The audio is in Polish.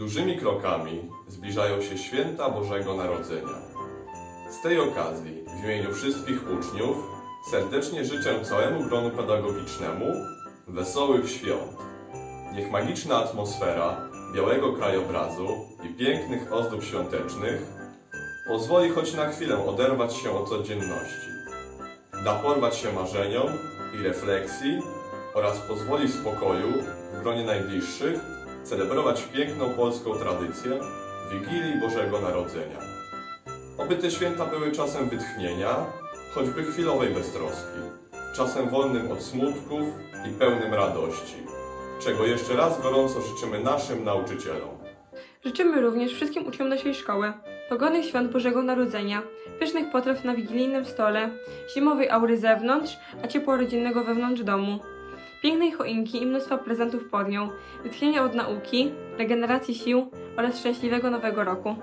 Dużymi krokami zbliżają się święta Bożego Narodzenia. Z tej okazji w imieniu wszystkich uczniów serdecznie życzę całemu gronu pedagogicznemu wesołych świąt. Niech magiczna atmosfera białego krajobrazu i pięknych ozdób świątecznych pozwoli choć na chwilę oderwać się od codzienności. Da porwać się marzeniom i refleksji oraz pozwoli spokoju w gronie najbliższych celebrować piękną polską tradycję Wigilii Bożego Narodzenia. Oby te święta były czasem wytchnienia, choćby chwilowej beztroski, czasem wolnym od smutków i pełnym radości, czego jeszcze raz gorąco życzymy naszym nauczycielom. Życzymy również wszystkim uczniom naszej szkoły pogodnych świąt Bożego Narodzenia, pysznych potraw na wigilijnym stole, zimowej aury zewnątrz, a ciepła rodzinnego wewnątrz domu, pięknej choinki i mnóstwa prezentów pod nią, wytchnienia od nauki, regeneracji sił oraz szczęśliwego nowego roku.